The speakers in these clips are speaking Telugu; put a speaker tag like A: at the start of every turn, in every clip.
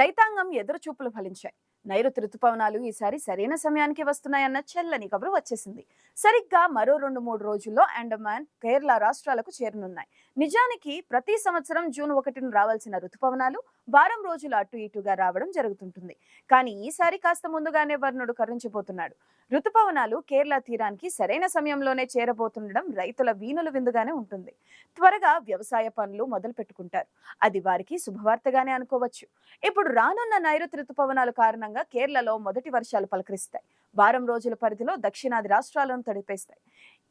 A: రైతాంగం ఎదురుచూపులు ఫలించాయి. నైరుతి రుతుపవనాలు ఈసారి సరైన సమయానికి వస్తున్నాయన్న చెల్లని కబురు వచ్చేసింది. సరిగ్గా మరో రెండు మూడు రోజుల్లో అండమాన్ కేరళ రాష్ట్రాలకు చేరనున్నాయి. నిజానికి ప్రతి సంవత్సరం జూన్ ఒకటిన రావాల్సిన ఋతుపవనాలు వారం రోజులు అటు ఇటుగా రావడం జరుగుతుంటుంది. కానీ ఈసారి కాస్త ముందుగానే వర్ణుడు కరుణించబోతున్నాడు రుతుపవనాలు కేరళ తీరానికి సరైన సమయంలోనే చేరబోతుండడం రైతుల వీణులు విందుగానే ఉంటుంది. త్వరగా వ్యవసాయ పనులు మొదలు పెట్టుకుంటారు. అది వారికి శుభవార్తగానే అనుకోవచ్చు. ఇప్పుడు రానున్న నైరుతి రుతుపవనాల కారణంగా కేరళలో మొదటి వర్షాలు పలకరిస్తాయి. వారం రోజుల పరిధిలో దక్షిణాది రాష్ట్రాలను తడిపేస్తాయి.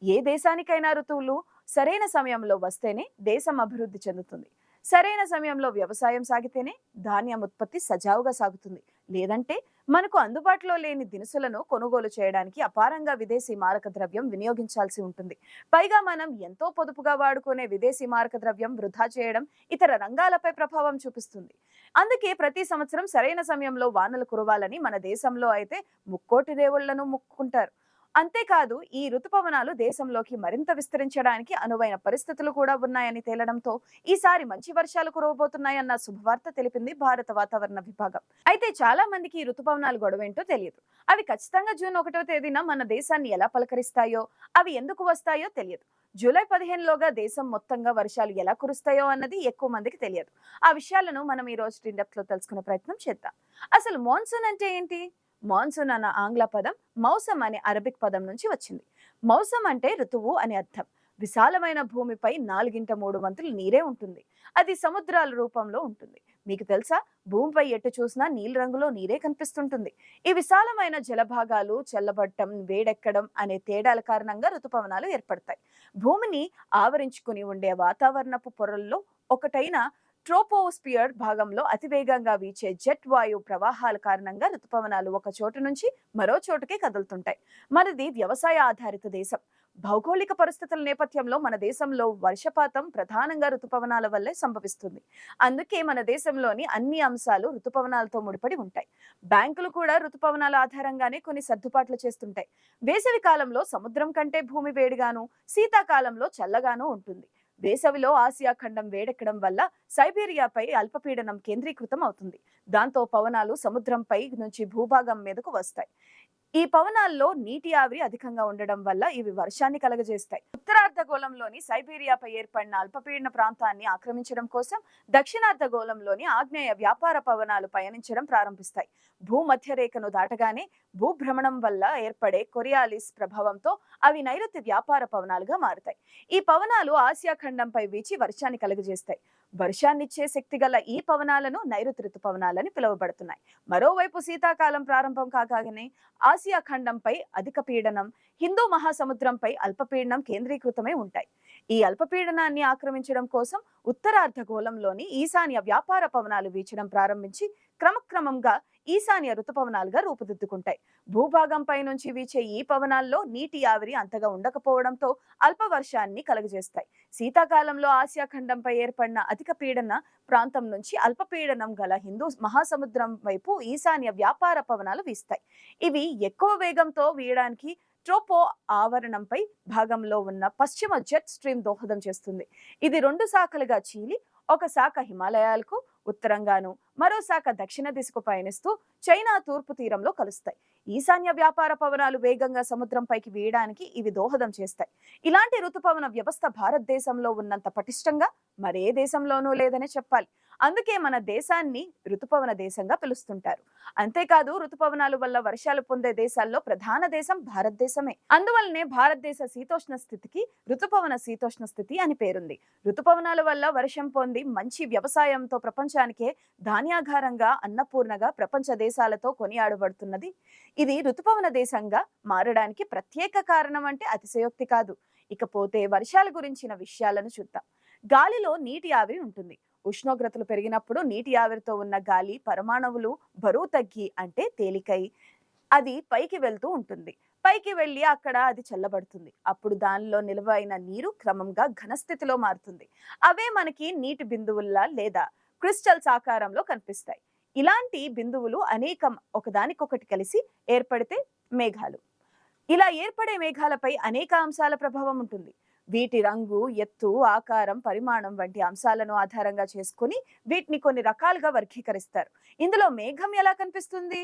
A: ఏ దేశానికైనా ఋతువులు సరైన సమయంలో వస్తేనే దేశం అభివృద్ధి చెందుతుంది. సరైన సమయంలో వ్యవసాయం సాగితేనే ధాన్యం ఉత్పత్తి సజావుగా సాగుతుంది. లేదంటే మనకు అందుబాటులో లేని దినుసులను కొనుగోలు చేయడానికి అపారంగా విదేశీ మారక ద్రవ్యం వినియోగించాల్సి ఉంటుంది. పైగా మనం ఎంతో పొదుపుగా వాడుకునే విదేశీ మారక ద్రవ్యం వృధా చేయడం ఇతర రంగాలపై ప్రభావం చూపిస్తుంది. అందుకే ప్రతి సంవత్సరం సరైన సమయంలో వానలు కురవాలని మన దేశంలో అయితే ముక్కోటి దేవుళ్ళను ముక్కుంటారు అంతేకాదు ఈ ఋతుపవనాలు దేశంలోకి మరింత విస్తరించడానికి అనువైన పరిస్థితులు కూడా ఉన్నాయని తేలడంతో ఈసారి మంచి వర్షాలు కురవబోతున్నాయన్న శుభవార్త తెలిపింది భారత వాతావరణ విభాగం. అయితే చాలా మందికి ఈ ఋతుపవనాలు గొడవేంటో తెలియదు. అవి ఖచ్చితంగా జూన్ ఒకటవ తేదీన మన దేశాన్ని ఎలా పలకరిస్తాయో అవి ఎందుకు వస్తాయో తెలియదు. జూలై పదిహేనులోగా దేశం మొత్తంగా వర్షాలు ఎలా కురుస్తాయో అన్నది ఎక్కువ మందికి తెలియదు. ఆ విషయాలను మనం ఈ రోజు డెప్త్లో తెలుసుకునే ప్రయత్నం చేద్దాం. అసలు మాన్సూన్ అంటే ఏంటి? మాన్సూన్ అన్న ఆంగ్ల పదం మౌసం అనే అరబిక్ పదం నుంచి వచ్చింది. మౌసం అంటే ఋతువు అని అర్థం. విశాలమైన భూమిపై నాలుగింట మూడు వంతులు నీరే ఉంటుంది. అది సముద్రాల రూపంలో ఉంటుంది. మీకు తెలుసా? భూమిపై ఎటు చూసినా నీలి రంగులో నీరే కనిపిస్తుంటుంది. ఈ విశాలమైన జలభాగాలు చల్లబట్టం వేడెక్కడం అనే తేడాల కారణంగా ఋతుపవనాలు ఏర్పడతాయి. భూమిని ఆవరించుకుని ఉండే వాతావరణపు పొరల్లో ఒకటైన ట్రోపోస్పియర్ భాగంలో అతివేగంగా వీచే జెట్ వాయు ప్రవాహాల కారణంగా ఋతుపవనాలు ఒక చోటు నుంచి మరో చోటుకి కదులుతుంటాయి. మనది వ్యవసాయ ఆధారిత దేశం. భౌగోళిక పరిస్థితుల నేపథ్యంలో మన దేశంలో వర్షపాతం ప్రధానంగా ఋతుపవనాల వల్లే సంభవిస్తుంది. అందుకే మన దేశంలోని అన్ని అంశాలు ఋతుపవనాలతో ముడిపడి ఉంటాయి. బ్యాంకులు కూడా ఋతుపవనాల ఆధారంగానే కొన్ని సర్దుబాట్లు చేస్తుంటాయి. వేసవి కాలంలో సముద్రం కంటే భూమి వేడిగాను శీతాకాలంలో చల్లగాను ఉంటుంది. వేసవిలో ఆసియా ఖండం వేడెక్కడం వల్ల సైబీరియాపై అల్పపీడనం కేంద్రీకృతం అవుతుంది. దాంతో పవనాలు సముద్రంపై నుంచి భూభాగం మీదకు వస్తాయి. ఈ పవనాల్లో నీటి ఆవిరి అధికంగా ఉండడం వల్ల ఇవి వర్షాన్ని కలగజేస్తాయి. ఉత్తరార్ధగోళంలోని సైబీరియాపై ఏర్పడిన అల్పపీడన ప్రాంతాన్ని ఆక్రమించడం కోసం దక్షిణార్ధగోళంలోని ఆగ్నేయ వ్యాపార పవనాలు పయనించడం ప్రారంభిస్తాయి. భూమధ్య రేఖను దాటగానే భూభ్రమణం వల్ల ఏర్పడే కొరియాలిస్ ప్రభావంతో అవి నైరుతి వ్యాపార పవనాలుగా మారుతాయి. ఈ పవనాలు ఆసియా ఖండంపై వీచి వర్షాన్ని కలుగజేస్తాయి. వర్షాన్నిచ్చే శక్తి గల ఈ పవనాలను నైరుతి ఋతుపవనాలని పిలువబడుతున్నాయి. మరోవైపు శీతాకాలం ప్రారంభం కాగానే ఆసియా ఖండంపై అధిక పీడనం హిందూ మహాసముద్రంపై అల్పపీడనం కేంద్రీకృతమై ఉంటాయి. ఈ అల్పపీడనాన్ని ఆక్రమించడం కోసం ఉత్తరార్ధగోళంలోని ఈశాన్య వ్యాపార పవనాలు వీచడం ప్రారంభించి క్రమక్రమంగా ఈశాన్య ఋతుపవనాలుగా రూపుదిద్దుకుంటాయి. భూభాగంపై నుంచి వీచే ఈ పవనాల్లో నీటి ఆవిరి అంతగా ఉండకపోవడంతో అల్ప వర్షాన్ని కలుగజేస్తాయి. శీతాకాలంలో ఆసియా ఖండంపై ఏర్పడిన అధిక పీడన ప్రాంతం నుంచి అల్పపీడనం గల హిందూ మహాసముద్రం వైపు ఈశాన్య వ్యాపార పవనాలు వీస్తాయి. ఇవి ఎక్కువ వేగంతో వీయడానికి ట్రోపో ఆవరణంపై భాగంలో ఉన్న పశ్చిమ జెట్ స్ట్రీమ్ దోహదం చేస్తుంది. ఇది రెండు శాఖలుగా చీలి ఒక శాఖ హిమాలయాలకు ఉత్తరంగాను మరో శాఖ దక్షిణ దిశకు పయనిస్తూ చైనా తూర్పు తీరంలో కలుస్తాయి. ఈశాన్య వ్యాపార పవనాలు వేగంగా సముద్రంపైకి వేయడానికి ఇవి దోహదం చేస్తాయి. ఇలాంటి ఋతుపవన వ్యవస్థ భారతదేశంలో ఉన్నంత పటిష్టంగా మరే దేశంలోనూ లేదనే చెప్పాలి. అందుకే మన దేశాన్ని ఋతుపవన దేశంగా పిలుస్తుంటారు. అంతేకాదు ఋతుపవనాల వల్ల వర్షాలు పొందే దేశాల్లో ప్రధాన దేశం భారతదేశమే. అందువల్లనే భారతదేశ శీతోష్ణ స్థితికి ఋతుపవన శీతోష్ణ స్థితి అని పేరుంది. ఋతుపవనాల వల్ల వర్షం పొంది మంచి వ్యవసాయంతో ప్రపంచానికే ధాన్యాగారంగా అన్నపూర్ణగా ప్రపంచ దేశాలతో కొనియాడబడుతున్నది. ఇది ఋతుపవన దేశంగా మారడానికి ప్రత్యేక కారణం అంటే అతిశయోక్తి కాదు. ఇకపోతే వర్షాల గురించిన విషయాలను చూద్దాం. గాలిలో నీటి ఆవిరి ఉంటుంది. ఉష్ణోగ్రతలు పెరిగినప్పుడు నీటి ఆవిరితో ఉన్న గాలి పరమాణువులు బరువు తగ్గి అంటే తేలికై అది పైకి వెళ్తూ ఉంటుంది. పైకి వెళ్ళి అక్కడ అది చల్లబడుతుంది. అప్పుడు దానిలో నిలువైన నీరు క్రమంగా ఘనస్థితిలో మారుతుంది. అవే మనకి నీటి బిందువుల్లా లేదా క్రిస్టల్స్ ఆకారంలో కనిపిస్తాయి. ఇలాంటి బిందువులు అనేకం ఒకదానికొకటి కలిసి ఏర్పడితే మేఘాలు. ఇలా ఏర్పడే మేఘాలపై అనేక అంశాల ప్రభావం ఉంటుంది. వీటి రంగు ఎత్తు ఆకారం పరిమాణం వంటి అంశాలను ఆధారంగా చేసుకుని వీటిని కొన్ని రకాలుగా వర్గీకరిస్తారు. ఇందులో మేఘం ఎలా కనిపిస్తుంది?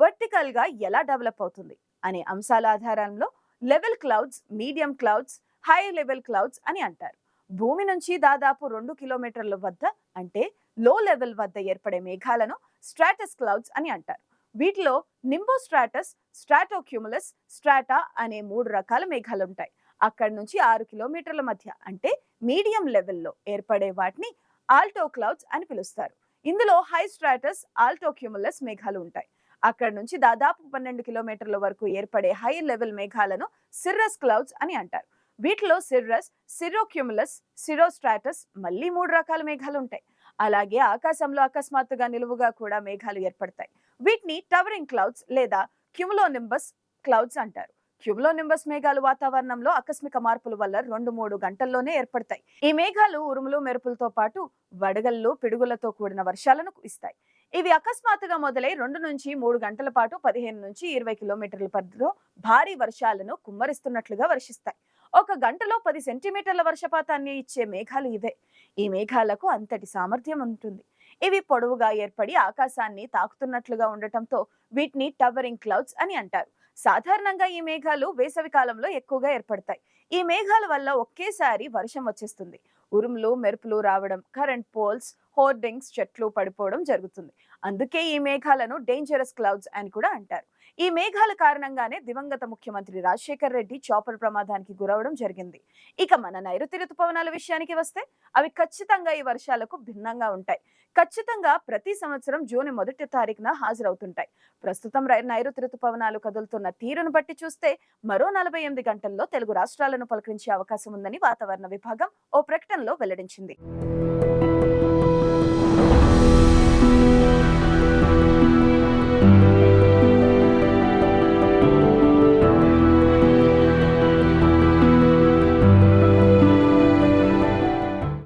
A: వర్టికల్గా ఎలా డెవలప్ అవుతుంది? అనే అంశాల ఆధారంలో level clouds medium clouds high level clouds అని అంటారు. భూమి నుంచి దాదాపు రెండు కిలోమీటర్ల వద్ద అంటే లో లెవెల్ వద్ద ఏర్పడే మేఘాలను స్ట్రాటస్ క్లౌడ్స్ అని అంటారు. వీటిలో నింబో స్ట్రాటస్ స్ట్రాటోక్యూములస్ స్ట్రాటా అనే మూడు రకాల మేఘాలు ఉంటాయి అక్కడి నుంచి ఆరు కిలోమీటర్ల మధ్య అంటే మీడియం లెవెల్లో ఏర్పడే వాటిని ఆల్టో క్లౌడ్స్ అని పిలుస్తారు. ఇందులో హై స్ట్రాటస్ ఆల్టోక్యూములస్ మేఘాలు ఉంటాయి. అక్కడ నుంచి దాదాపు పన్నెండు కిలోమీటర్ల వరకు ఏర్పడే హై లెవెల్ మేఘాలను సిర్రస్ క్లౌడ్స్ అని అంటారు. వీటిలో సిర్రస్ సిరోక్యుములస్ సిరోస్ట్రాటస్ మళ్ళీ మూడు రకాల మేఘాలు ఉంటాయి. అలాగే ఆకాశంలో అకస్మాత్తుగా నిలువుగా కూడా మేఘాలు ఏర్పడతాయి. వీటిని టవరింగ్ క్లౌడ్స్ లేదా క్యుములోనింబస్ క్లౌడ్స్ అంటారు. క్యుములోనింబస్ మేఘాలు వాతావరణంలో ఆకస్మిక మార్పుల వల్ల రెండు మూడు గంటల్లోనే ఏర్పడతాయి. ఈ మేఘాలు ఉరుములు మెరుపులతో పాటు వడగళ్ళు పిడుగులతో కూడిన వర్షాలను కురిస్తాయి. ఇవి అకస్మాత్తుగా మొదలై రెండు నుంచి మూడు గంటల పాటు పదిహేను నుంచి ఇరవై కిలోమీటర్ల పరిధిలో భారీ వర్షాలను కుమ్మరిస్తున్నట్లుగా వర్షిస్తాయి. ఒక గంటలో పది సెంటీమీటర్ల వర్షపాతాన్ని ఇచ్చే మేఘాలు ఇవే. ఈ మేఘాలకు అంతటి సామర్థ్యం ఉంటుంది. ఇవి పొడవుగా ఏర్పడి ఆకాశాన్ని తాకుతున్నట్లుగా ఉండటంతో వీటిని టవరింగ్ క్లౌడ్స్ అని అంటారు. సాధారణంగా ఈ మేఘాలు వేసవి కాలంలో ఎక్కువగా ఏర్పడతాయి. ఈ మేఘాల వల్ల ఒకేసారి వర్షం వచ్చేస్తుంది. ఉరుములు మెరుపులు రావడం కరెంట్ పోల్స్ హోర్డింగ్స్ చెట్లు పడిపోవడం జరుగుతుంది. అందుకే ఈ మేఘాలను డేంజరస్ క్లౌడ్స్ అని కూడా అంటారు. ఈ మేఘాల కారణంగానే దివంగత ముఖ్యమంత్రి రాజశేఖర్ రెడ్డి చాపర్ ప్రమాదానికి గురవడం జరిగింది. ఇక మన నైరుతి ఋతుపవనాల విషయానికి వస్తే అవి ఖచ్చితంగా ఈ వర్షాలకు భిన్నంగా ఉంటాయి. ఖచ్చితంగా ప్రతి సంవత్సరం జూన్ మొదటి తారీఖున హాజరవుతుంటాయి. ప్రస్తుతం నైరుతి ఋతుపవనాలు కదులుతున్న తీరును బట్టి చూస్తే మరో నలభై ఎనిమిది గంటల్లో తెలుగు రాష్ట్రాలను పలకరించే అవకాశం ఉందని వాతావరణ విభాగం ఓ ప్రకటనలో వెల్లడించింది.